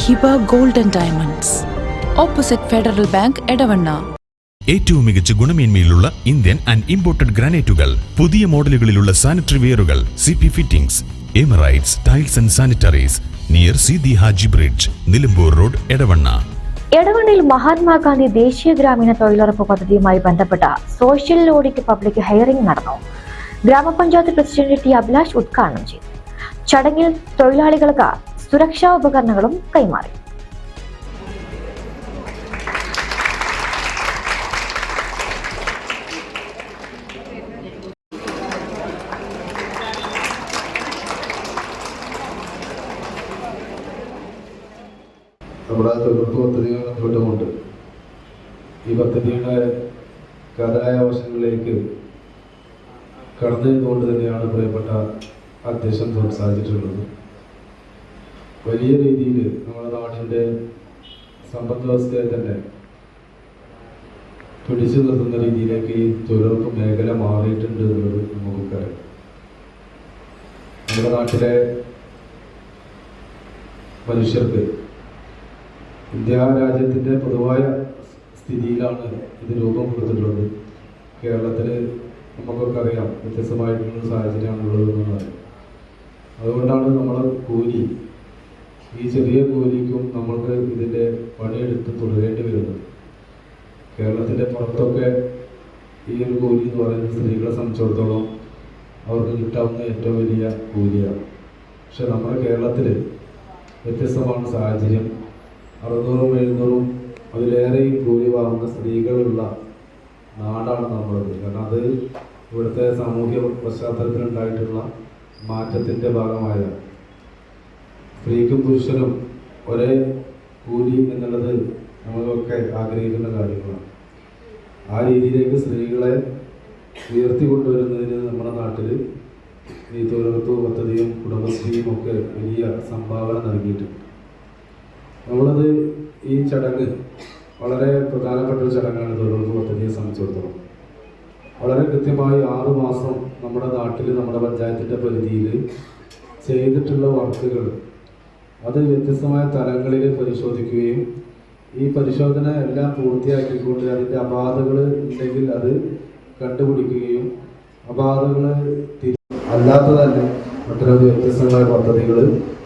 Hiba golden diamonds. Opposite Federal Bank Edavanna. ഏറ്റവും മികച്ച ഗുണമേന്മയിലുള്ള ഇന്ത്യൻ ആൻഡ് ഇമ്പോർട്ടഡ് ഗ്രാനൈറ്റുകൾ പുതിയ മോഡലുകളിലുള്ള sanitary വെയറുകൾ C P fittings Emirates tiles and sanitaries near C the Haji bridge Nilambur road Edavanna. എടവണ്ണയിൽ Mahatma Gandhi ദേശീയ ഗ്രാമീണ തൊഴിലുറപ്പ് പദ്ധതിയുമായി ബന്ധപ്പെട്ട സോഷ്യൽ ഓഡിറ്റ് പബ്ലിക് ഹയറിംഗ് നടന്നു. ഗ്രാമപഞ്ചായത്ത് പ്രസിഡന്റ് ടി അഭിലാഷ് ഉദ്ഘാടനം ചെയ്തു. ചടങ്ങിൽ തൊഴിലാളികൾക്ക് സുരക്ഷാ ഉപകരണങ്ങളും കൈമാറി. നമ്മുടെ തൊഴിലുറപ്പ് പദ്ധതിയുമായി ബന്ധപ്പെട്ടുകൊണ്ട് ഈ പദ്ധതിയുടെ കഥായ വശങ്ങളിലേക്ക് കടന്നു തന്നെയാണ് പ്രിയപ്പെട്ട അധ്യക്ഷൻ സംസാരിച്ചിട്ടുള്ളത്. വലിയ രീതിയിൽ നമ്മുടെ നാടിന്റെ സമ്പദ് വ്യവസ്ഥയെ തന്നെ പിടിച്ചു നിർത്തുന്ന രീതിയിലേക്ക് ഈ തൊഴിലുറപ്പ് മേഖല മാറിയിട്ടുണ്ട് എന്നുള്ളത് നമുക്കറിയാം. നമ്മുടെ നാട്ടിലെ മനുഷ്യർക്ക് ഇന്ത്യ രാജ്യത്തിന്റെ പൊതുവായ സ്ഥിതിയിലാണ് ഇത് രൂപം കൊടുത്തിട്ടുള്ളത് കേരളത്തിൽ നമുക്കൊക്കെ അറിയാം വ്യത്യസ്തമായിട്ടുള്ള സാഹചര്യമാണുള്ളത് എന്നുള്ളത്. അതുകൊണ്ടാണ് നമ്മൾ കൂലി ഈ ചെറിയ കൂലിക്കും നമ്മൾക്ക് ഇതിന്റെ പണിയെടുത്ത് തുടരേണ്ടി വരുന്നത് കേരളത്തിന്റെ പുറത്തൊക്കെ ഈ ഒരു കൂലി എന്ന് പറയുന്നത് സ്ത്രീകളെ സംബന്ധിച്ചിടത്തോളം അവർക്ക് കിട്ടാവുന്ന ഏറ്റവും വലിയ കൂലിയാണ്. പക്ഷെ നമ്മുടെ കേരളത്തിൽ വ്യത്യസ്തമാണ് സാഹചര്യം. അറുന്നൂറും എഴുന്നൂറും അതിലേറെയും കൂലി വാങ്ങുന്ന സ്ത്രീകളുള്ള നാടാണ് നമ്മളത് കാരണം അത് ഇവിടുത്തെ സാമൂഹ്യ പശ്ചാത്തലത്തിലുണ്ടായിട്ടുള്ള മാറ്റത്തിന്റെ ഭാഗമായതാണ്. സ്ത്രീക്കും പുരുഷനും ഒരേ കൂലി എന്നുള്ളത് നമ്മളൊക്കെ ആഗ്രഹിക്കുന്ന കാര്യങ്ങളാണ്. ആ രീതിയിലേക്ക് സ്ത്രീകളെ ഉയർത്തി കൊണ്ടുവരുന്നതിന് നമ്മുടെ നാട്ടിൽ ഈ തൊഴിലുറപ്പ് പദ്ധതിയും കുടുംബശ്രീയും ഒക്കെ വലിയ സംഭാവന നൽകിയിട്ടുണ്ട്. നമ്മളത് ഈ ചടങ്ങ് വളരെ പ്രധാനപ്പെട്ട ഒരു ചടങ്ങാണ് തൊഴിലുറപ്പ് പദ്ധതിയെ സംബന്ധിച്ചിടത്തോളം. വളരെ കൃത്യമായി ആറ് മാസം നമ്മുടെ നാട്ടിൽ നമ്മുടെ പഞ്ചായത്തിന്റെ പരിധിയിൽ ചെയ്തിട്ടുള്ള വർക്കുകൾ അത് വ്യത്യസ്തമായ തലങ്ങളിൽ പരിശോധിക്കുകയും ഈ പരിശോധന എല്ലാം പൂർത്തിയാക്കിക്കൊണ്ട് അതിന്റെ അപാധകൾ ഉണ്ടെങ്കിൽ അത് കണ്ടുപിടിക്കുകയും അപാധകൾ അല്ലാത്തതന്നെ അല്ലാത്ത തന്നെ ഒട്ടനവധി വ്യത്യസ്തമായ പദ്ധതികൾ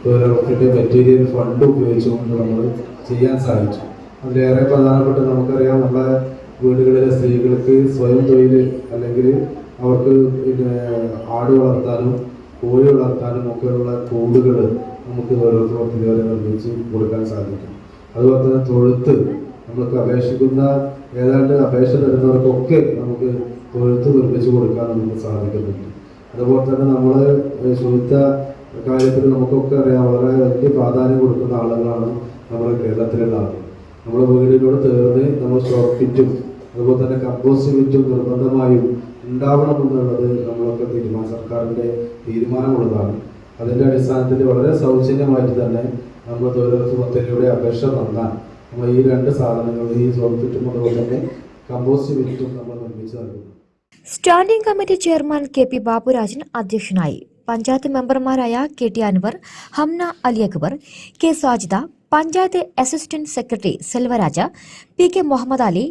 തൊഴിലുറപ്പിന്റെ മെറ്റീരിയൽ ഫണ്ട് ഉപയോഗിച്ചുകൊണ്ട് നമ്മൾ ചെയ്യാൻ സാധിച്ചു. അതിലേറെ പ്രധാനപ്പെട്ട നമുക്കറിയാം നമ്മളെ വീടുകളിലെ സ്ത്രീകൾക്ക് സ്വയം തൊഴിൽ അല്ലെങ്കിൽ അവർക്ക് പിന്നെ ആട് വളർത്താനും കോഴി വളർത്താനും ഒക്കെയുള്ള കൂടുകൾ നമുക്ക് ഓരോരുത്തരും വരെ നിർമ്മിച്ച് കൊടുക്കാൻ സാധിക്കും. അതുപോലെ തന്നെ തൊഴുത്ത് നമുക്ക് അപേക്ഷിക്കുന്ന ഏതാണ്ട് അപേക്ഷ തരുന്നവർക്കൊക്കെ നമുക്ക് തൊഴുത്ത് നിർമ്മിച്ച് കൊടുക്കാൻ നമുക്ക് സാധിക്കുന്നുണ്ട്. അതുപോലെ തന്നെ നമ്മൾ ശുചിത്വ കാര്യത്തിൽ നമുക്കൊക്കെ അറിയാം വളരെ വലിയ പ്രാധാന്യം കൊടുക്കുന്ന ആളുകളാണ് നമ്മുടെ കേരളത്തിലുള്ള ആളുകൾ നമ്മുടെ വീടിനോട് തീർന്ന് നമ്മൾ ഷോപ്പിറ്റും അതുപോലെ തന്നെ കമ്പോസ്റ്റ് വിറ്റും നിർബന്ധമായും ഉണ്ടാവണമെന്നുള്ളത് നമ്മളൊക്കെ തീരുമാനം സർക്കാരിന്റെ തീരുമാനമുള്ളതാണ്. അതിന്റെ അടിസ്ഥാനത്തിൽ വളരെ സൗജന്യമായിട്ട് തന്നെ നമ്മൾ തൊഴിലുറപ്പ് പദ്ധതിയുടെ അപേക്ഷ തന്നാൽ നമ്മൾ ഈ രണ്ട് സാധനങ്ങൾ ഈ ഷോപ്പിറ്റും അതുപോലെ തന്നെ കമ്പോസ്റ്റ് വിറ്റും നമ്മൾ നിർമ്മിച്ചു നൽകുന്നു. Standing committee chairman K P Baburajan അധ്യക്ഷനായി. പഞ്ചായത്ത് മെമ്പർമാരായ K T Anwar Hamna Ali Akbar K Sajida panchayat assistant secretary Selvaraja P K Muhammad Ali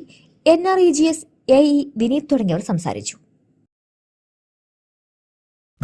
N R E G S A E Vineeth തുടങ്ങിയവർ സംസാരിച്ചു.